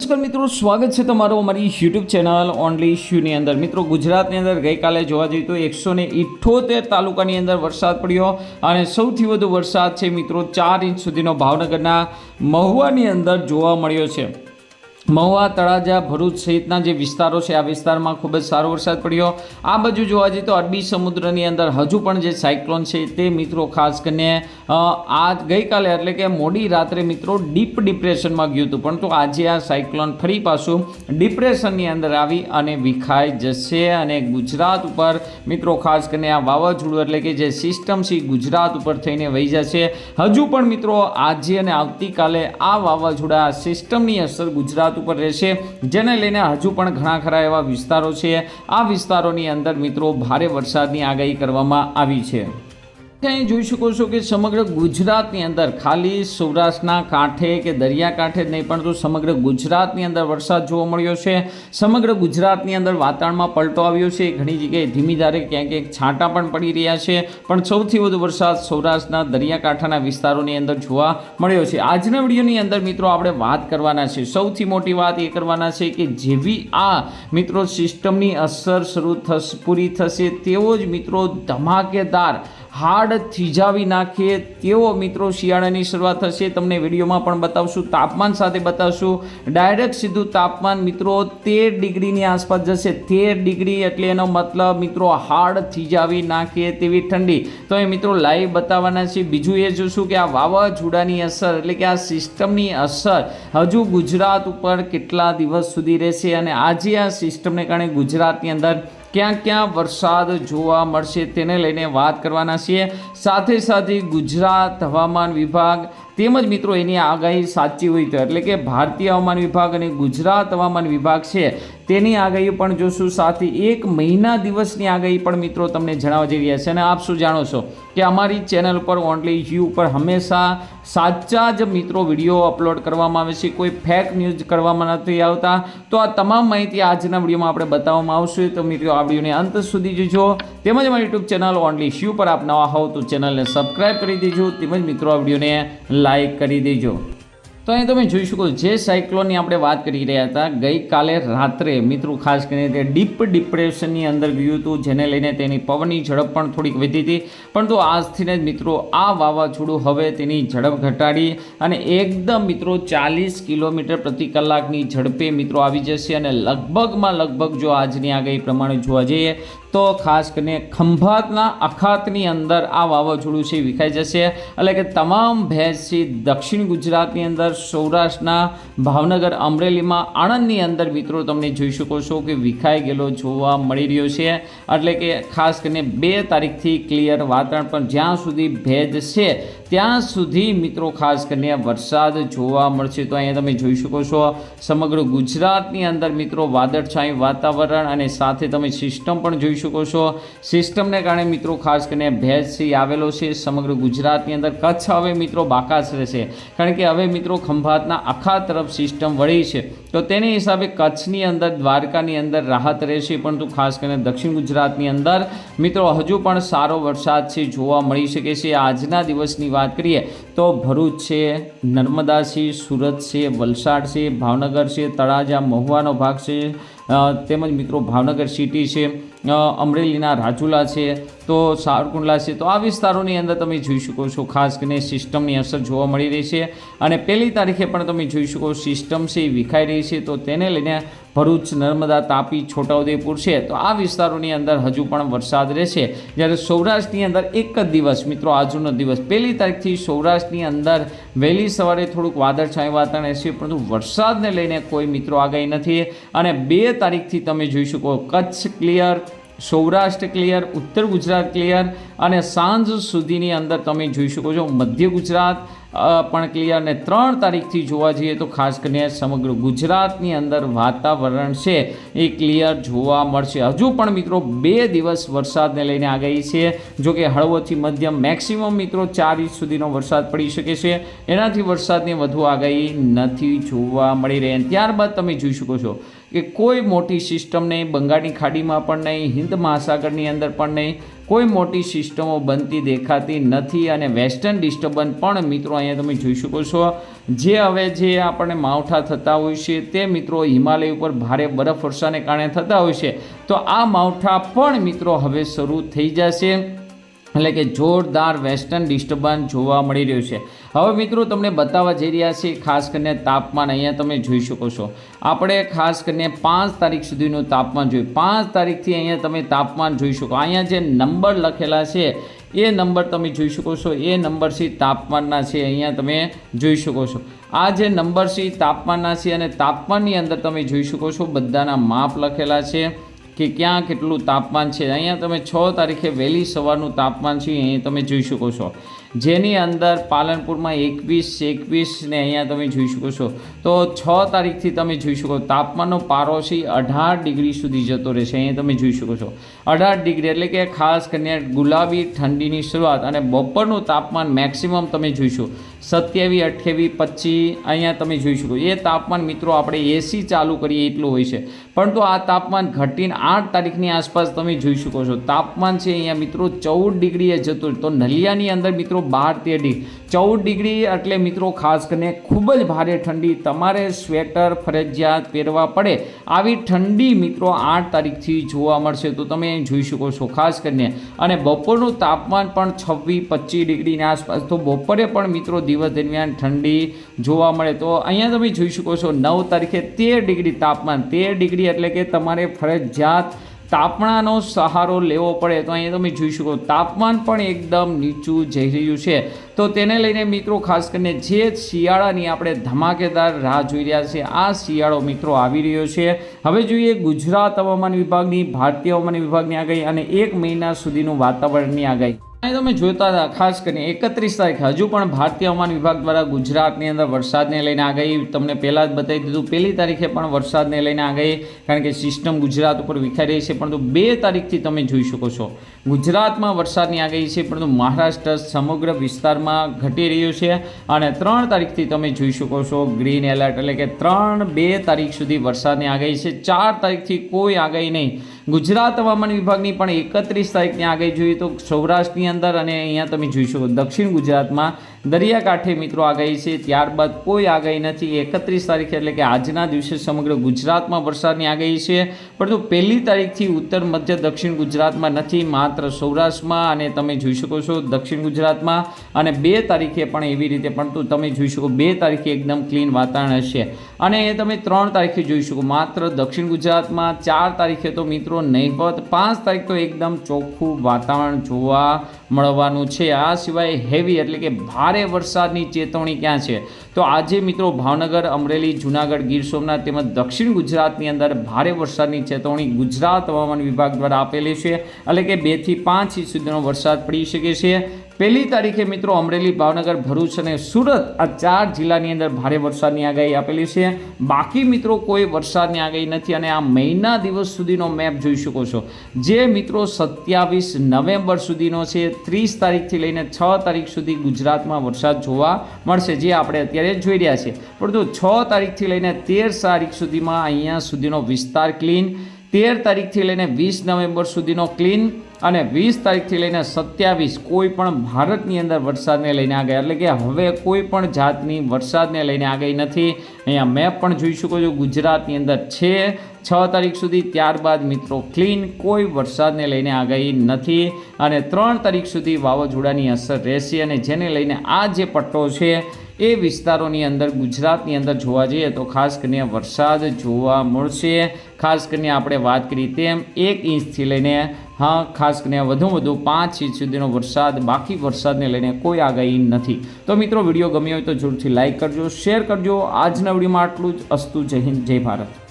નમસ્કાર મિત્રો, સ્વાગત છે તમારું અમારી યુટ્યુબ ચેનલ ઓનલી ઇશ્યુની અંદર. મિત્રો, ગુજરાતની અંદર ગઈકાલે જોવા જઈએ તો એકસો ને ઇઠ્ઠોતેર તાલુકાની અંદર વરસાદ પડ્યો અને સૌથી વધુ વરસાદ છે મિત્રો, ચાર ઇંચ સુધીનો ભાવનગરના મહુવાની અંદર જોવા મળ્યો છે. મહુવા, તળાજા, ભરૂચ સહિતના જે વિસ્તારો છે, આ વિસ્તારમાં ખૂબ જ સારો વરસાદ પડ્યો. આ બાજુ જોવા જઈએ તો અરબી સમુદ્રની અંદર હજુ પણ જે સાયક્લોન છે તે મિત્રો ખાસ કરીને આ ગઈકાલે એટલે કે મોડી રાત્રે મિત્રો ડીપ ડિપ્રેશનમાં ગયું હતું. પરંતુ આજે આ સાયક્લોન ફરી પાછું ડિપ્રેશનની અંદર આવી અને વિખાઈ જશે અને ગુજરાત ઉપર મિત્રો ખાસ કરીને આ વાવાઝોડું એટલે કે જે સિસ્ટમ છે ગુજરાત ઉપર થઈને વહી જશે. હજુ પણ મિત્રો આજે અને આવતીકાલે આ વાવાઝોડા સિસ્ટમની અસર ગુજરાત ઉપર રહેશે. જેને લઈને હજુ પણ ઘણા ખરા એવા વિસ્તારો છે. આ વિસ્તારોની અંદર મિત્રો ભારે વરસાદની આગાહી કરવામાં આવી છે. અહીં જોઈ શકો છો કે સમગ્ર ગુજરાતની અંદર ખાલી સૌરાષ્ટ્રના કાંઠે કે દરિયાકાંઠે જ નહીં, પરંતુ સમગ્ર ગુજરાતની અંદર વરસાદ જોવા મળ્યો છે. સમગ્ર ગુજરાતની અંદર વાતાવરણમાં પલટો આવ્યો છે. ઘણી જગ્યાએ ધીમી ધારે ક્યાંક ક્યાંક છાંટા પણ પડી રહ્યા છે. પણ સૌથી વધુ વરસાદ સૌરાષ્ટ્રના દરિયાકાંઠાના વિસ્તારોની અંદર જોવા મળ્યો છે. આજના વિડીયોની અંદર મિત્રો આપણે વાત કરવાના છે. સૌથી મોટી વાત એ કરવાના છે કે જેવી આ મિત્રો સિસ્ટમની અસર શરૂ થશે પૂરી થશે તેવો જ મિત્રો ધમાકેદાર હાડ થીજાવી નાખે તેવો મિત્રો શિયાળાની શરૂઆત થશે. તમને વિડીયોમાં પણ બતાવશું. તાપમાન સાથે બતાવશું. ડાયરેક્ટ સીધું તાપમાન મિત્રો તેર ડિગ્રીની આસપાસ જશે. તેર ડિગ્રી એટલે એનો મતલબ મિત્રો હાડ થીજાવી નાખે તેવી ઠંડી. તો એ મિત્રો લાઈવ બતાવવાના છે. બીજું એ જોશું કે આ વાવાઝોડાની અસર એટલે કે આ સિસ્ટમની અસર હજુ ગુજરાત ઉપર કેટલા દિવસ સુધી રહેશે અને આજે આ સિસ્ટમને કારણે ગુજરાતની અંદર ક્યાં ક્યાં વરસાદ જોવા મળશે તેને લઈને વાત કરવાના છીએ. સાથે સાથે ગુજરાત હવામાન વિભાગ તેમજ મિત્રો એની આગાહી સાચી હોય તો એટલે કે ભારતીય હવામાન વિભાગ અને ગુજરાત હવામાન વિભાગ છે તેની આગાહી પણ જોશું. સાથે એક મહિના દિવસની આગાહી પણ મિત્રો તમને જણાવવા જઈ રહ્યા છે અને આપ શું જાણો છો કે અમારી ચેનલ પર ઓનલી યુ પર હંમેશા સાચા જ મિત્રો વીડિયો અપલોડ કરવામાં આવે છે, કોઈ ફેક ન્યૂઝ કરવામાં નથી આવતા. તો આ તમામ માહિતી આજના વિડીયોમાં આપણે બતાવવામાં આવશે. તો મિત્રો, આ વિડીયોને અંત સુધી જોજો. તેમજ મારી યુટ્યુબ ચેનલ ઓનલી શ્યુ પર આપ નવા હોવ તો ચેનલને સબસ્ક્રાઈબ કરી દેજો. તેમજ મિત્રો, આ વિડીયોને લાઇક કરી દેજો. તો અહીં તમે જોઈ શકો જે સાયક્લોનની આપણે વાત કરી રહ્યા હતા, ગઈકાલે રાત્રે, મિત્રો ખાસ કરીને તે ડીપ ડિપ્રેશનની અંદર ગયું હતું, જેને લઈને તેની પવનની ઝડપ પણ થોડીક વધી હતી. પરંતુ આજથીને જ મિત્રો, આ વાવાઝોડું હવે તેની ઝડપ ઘટાડી અને એકદમ મિત્રો ચાલીસ કિલોમીટર પ્રતિ કલાકની ઝડપે મિત્રો આવી જશે અને લગભગમાં લગભગ જો આજની આગાહી પ્રમાણે જોવા જઈએ તો ખાસ કરીને ખંભાતના અખાતની અંદર આ વાવાઝોડું છે વિખાઈ જશે. એટલે કે તમામ ભેજ છે દક્ષિણ ગુજરાતની અંદર, સૌરાષ્ટ્રના ભાવનગર, અમરેલીમાં, આણંદની અંદર મિત્રો તમને જોઈ શકો છો કે વિખાઈ ગયેલો જોવા મળી રહ્યો છે. એટલે કે ખાસ કરીને બે તારીખથી ક્લિયર વાતાવરણ પણ જ્યાં સુધી ભેજ છે ત્યાં સુધી મિત્રો ખાસ કરીને વરસાદ જોવા મળશે તો અહીંયા તમે જોઈ શકો છો સમગ્ર ગુજરાતની અંદર મિત્રો વાદળછાયું વાતાવરણ અને સાથે તમે સિસ્ટમ પણ જોઈ શકો છો. સિસ્ટમને કારણે મિત્રો ખાસ કરીને ભેજ આવેલો છે, સમગ્ર ગુજરાતની અંદર કચ્છ હવે મિત્રો બાકાશ રહેશે. કારણ કે હવે મિત્રો ખંભાતના આખા તરફ સિસ્ટમ વળી છે. તો તેની હિસાબે કચ્છની અંદર, દ્વારકાની અંદર રાહત રહેશે પરંતુ ખાસ કરીને દક્ષિણ ગુજરાતની અંદર. મિત્રો, હજુ પણ સારો વરસાદ છે, જોવા મળી શકે છે. આજના દિવસની વાત કરીએ તો ભરૂચ છે, નર્મદા છે, સુરત છે, વલસાડ છે, ભાવનગર છે, તળાજા, મહુવાનો ભાગ છે તેમજ મિત્રો ભાવનગર સિટી છે અમરેલીના રાજુલા છે, તો સારકુંડલા છે, તો આ વિસ્તારોની અંદર તમે જોઈ શકો છો ખાસ કરીને સિસ્ટમની અસર જોવા મળી રહી છે. અને પહેલી તારીખે પણ તમે જોઈ શકો સિસ્ટમ છે એ વિખાઈ રહી છે, તો તેને લઈને ભરૂચ નર્મદા તાપી છોટાઉદેપુર છે. તો આ વિસ્તારોની અંદર હજુ પણ વરસાદ રહેશે. જ્યારે સૌરાષ્ટ્રની અંદર એક જ દિવસ, મિત્રો, આજનો દિવસ. પહેલી તારીખથી સૌરાષ્ટ્રની અંદર વહેલી સવારે થોડુંક વાદળછાયું વાતાવરણ રહેશે, પરંતુ વરસાદને લઈને કોઈ મિત્રો આગાહી નથી. અને બે તારીખથી તમે જોઈ શકો, કચ્છ ક્લિયર, સૌરાષ્ટ્ર ક્લિયર, ઉત્તર ગુજરાત ક્લિયર. અને સાંજ સુધીની અંદર તમે જોઈ શકો છો, મધ્ય ગુજરાત પણ ક્લિયર અને ત્રણ તારીખથી જોવા જઈએ તો ખાસ કરીને સમગ્ર ગુજરાતની અંદર વાતાવરણ છે એ ક્લિયર જોવા મળશે. હજુ પણ મિત્રો બે દિવસ વરસાદને લઈને આગાહી છે. જોકે હળવોથી મધ્યમ મેક્સિમમ મિત્રો ચાર ઇંચ સુધીનો વરસાદ પડી શકે છે. એનાથી વરસાદની વધુ આગાહી નથી જોવા મળી રહી. ત્યારબાદ તમે જોઈ શકો છો કે કોઈ મોટી સિસ્ટમ નહીં, બંગાળની ખાડીમાં પણ નહીં હિન્દ મહાસાગરની અંદર પણ નહીં. કોઈ મોટી સિસ્ટમો બનતી દેખાતી નથી અને વેસ્ટર્ન ડિસ્ટર્બન્સ પણ મિત્રો અહીંયા તમે જોઈ શકો છો. જે હવે જે આપણને માવઠા થતા હોય છે તે મિત્રો હિમાલય ઉપર ભારે બરફ વર્ષાને કારણે થતા હોય છે. તો આ માવઠા પણ મિત્રો હવે શરૂ થઈ જશે. એટલે કે જોરદાર વેસ્ટર્ન ડિસ્ટર્બન્સ જોવા મળી રહ્યું છે. હવે મિત્રો તમને બતાવવા જઈ રહ્યા છે ખાસ કરીને તાપમાન, અહીંયા તમે જોઈ શકો છો. આપણે ખાસ કરીને પાંચ તારીખ સુધીનું તાપમાન જોયું. પાંચ તારીખથી અહીંયા તમે તાપમાન જોઈ શકો. અહીંયા જે નંબર લખેલા છે, એ નંબર તમે જોઈ શકો છો. એ નંબર છે તાપમાનના છે, અહીંયા તમે જોઈ શકો છો. આ જે નંબર છે તાપમાનના છે અને તાપમાનની અંદર તમે જોઈ શકો છો, બધાના માપ લખેલા છે. કે ક્યાં કેટલું તાપમાન છે? અહીંયા તમે છ તારીખે વહેલી સવારનું તાપમાન છે, અહીં તમે જોઈ શકો છો. જેની અંદર પાલનપુરમાં એકવીસ એકવીસને અહીંયા તમે જોઈ શકો છો. તો છ તારીખથી તમે જોઈ શકો તાપમાનનો પારો છે અઢાર ડિગ્રી સુધી જતો રહેશે. અહીંયા તમે જોઈ શકો છો. અઢાર ડિગ્રી એટલે કે ખાસ કરીને ગુલાબી ઠંડીની શરૂઆત અને બપોરનું તાપમાન મેક્સિમમ તમે જોઈશું. સત્યાવીસ અઠ્યાવીસ પચીસ અહીંયા તમે જોઈ શકો એ તાપમાન મિત્રો આપણે એસી ચાલુ કરીએ એટલું હોય છે. પરંતુ આ તાપમાન ઘટીને આઠ તારીખની આસપાસ તમે જોઈ શકો છો. તાપમાન છે અહીંયા મિત્રો ચૌદ ડિગ્રીએ જતું તો નલિયાની અંદર મિત્રો બાર તેર ડિગ્રી ચૌદ ડિગ્રી એટલે મિત્રો ખાસ કરીને ખૂબ જ ભારે ઠંડી. તમારે સ્વેટર, ફરજિયાત પહેરવા પડે. આવી ઠંડી મિત્રો આઠ તારીખથી જોવા મળશે. તો તમે જોઈ શકો છો ખાસ કરીને. અને બપોરનું તાપમાન પણ છવ્વીસ, પચીસ ડિગ્રીની આસપાસ. તો બપોરે પણ મિત્રો દિવસ દરમિયાન ઠંડી જોવા મળે. તો અહીંયા તમે જોઈ શકો છો નવ તારીખે તેર ડિગ્રી તાપમાન. તેર ડિગ્રી એટલે કે તમારે ફરજિયાત તાપણાનો સહારો લેવો પડે તો અહીંયા તમે જોઈ શકો, તાપમાન પણ એકદમ નીચું જઈ રહ્યું છે. તો તેને લઈને મિત્રો, ખાસ કરીને જે શિયાળાની આપણે ધમાકેદાર રાહ જોઈ રહ્યા છે આ શિયાળો મિત્રો આવી રહ્યો છે. હવે જોઈએ ગુજરાત હવામાન વિભાગની, ભારતીય હવામાન વિભાગની આગાહી અને એક મહિના સુધીનું વાતાવરણની આગાહી. અને તમે જોતા હતા, ખાસ કરીને એકત્રીસ તારીખે, હજુ પણ ભારતીય હવામાન વિભાગ દ્વારા ગુજરાતની અંદર વરસાદને લઈને આગાહી. તમને પહેલાં જ બતાવી દીધું, પહેલી તારીખે પણ વરસાદને લઈને આગાહી, કારણ કે સિસ્ટમ ગુજરાત ઉપર વિખાઈ રહી છે, પરંતુ બે તારીખથી તમે જોઈ શકો છો. ગુજરાતમાં વરસાદની આગાહી છે, પરંતુ મહારાષ્ટ્ર, સમગ્ર વિસ્તારમાં ઘટી રહ્યું છે અને ત્રણ તારીખથી તમે જોઈ શકો છો ગ્રીન એલર્ટ એટલે કે ત્રણ બે તારીખ સુધી વરસાદની આગાહી છે. ચાર તારીખથી કોઈ આગાહી નહીં. ગુજરાત હવામાન વિભાગની પણ એકત્રીસ તારીખની આગાહી જોઈએ તો સૌરાષ્ટ્રની અંદર અને અહીંયા તમે જોઈ શકો દક્ષિણ ગુજરાતમાં દરિયાકાંઠે મિત્રો આગાહી છે. ત્યારબાદ કોઈ આગાહી નથી. એકત્રીસ તારીખે એટલે કે આજના દિવસે સમગ્ર ગુજરાતમાં વરસાદની આગાહી છે. પરંતુ પહેલી તારીખથી ઉત્તર, મધ્ય, દક્ષિણ ગુજરાતમાં નથી. માત્ર સૌરાષ્ટ્રમાં અને તમે જોઈ શકો છો દક્ષિણ ગુજરાતમાં. અને બે તારીખે પણ એવી રીતે પરંતુ તમે જોઈ શકો બે તારીખે એકદમ ક્લીન વાતાવરણ હશે. અને તમે ત્રણ તારીખે જોઈ શકો. માત્ર દક્ષિણ ગુજરાતમાં ચાર તારીખે તો મિત્રો નહીવત પાંચ તારીખ તો એકદમ ચોખ્ખું વાતાવરણ જોવા મળવાનું છે. આ સિવાય હેવી એટલે કે ભારે વરસાદની ચેતવણી ક્યાં છે? તો આજે મિત્રો ભાવનગર, અમરેલી, જુનાગઢ, ગીર સોમનાથ તેમજ દક્ષિણ ગુજરાતની અંદર ભારે વરસાદની ચેતવણી ગુજરાત હવામાન વિભાગ દ્વારા આપેલી છે. એટલે કે બેથી પાંચ ઇંચ સુધીનો વરસાદ પડી શકે છે. પહેલી તારીખે મિત્રો અમરેલી ભાવનગર, ભરૂચ અને સુરત આ ચાર જિલ્લાની અંદર ભારે વરસાદની આગાહી આપેલી છે. બાકી મિત્રો કોઈ વરસાદની આગાહી નથી અને આ મહિના દિવસ સુધીનો મેપ જોઈ શકો છો. જે મિત્રો સત્યાવીસ નવેમ્બર સુધીનો છે, ત્રીસ તારીખથી લઈને છ તારીખ સુધી ગુજરાતમાં વરસાદ જોવા મળશે, જે આપણે અત્યારે જોઈ રહ્યા છીએ. પરંતુ છ તારીખથી લઈને તેર તારીખ સુધીમાં અહીંયા સુધીનો વિસ્તાર ક્લીન તેર તારીખથી લઈને વીસ નવેમ્બર સુધીનો ક્લીન અને વીસ તારીખથી લઈને સત્યાવીસ કોઈ પણ ભારતની અંદર વરસાદને લઈને આગાહી એટલે કે હવે કોઈ પણ જાતની વરસાદને લઈને આગાહી નથી. અહીંયા મેપ પણ જોઈ શકો છો, ગુજરાતની અંદર છે. છ તારીખ સુધી ત્યારબાદ મિત્રો ક્લીન કોઈ વરસાદને લઈને આગાહી નથી. અને ત્રણ તારીખ સુધી વાવાઝોડાની અસર રહેશે અને જેને લઈને આ જે પટ્ટો છે એ વિસ્તારોની અંદર, ગુજરાતની અંદર જોવા જઈએ તો ખાસ કરીને વરસાદ જોવા મળશે. ખાસ કરીને આપણે વાત કરી તેમ એક ઇંચથી લઈને, હા, ખાસ કરીને વધુ વધુ પાંચ ઇંચ સુધીનો વરસાદ, બાકી વરસાદને લઈને કોઈ આગાહી નથી. તો મિત્રો, વીડિયો ગમ્યો હોય તો જરૂરથી લાઇક કરજો, શેર કરજો. આજના વિડીયોમાં આટલું જ. અસ્તુ જય હિન્દ, જય ભારત.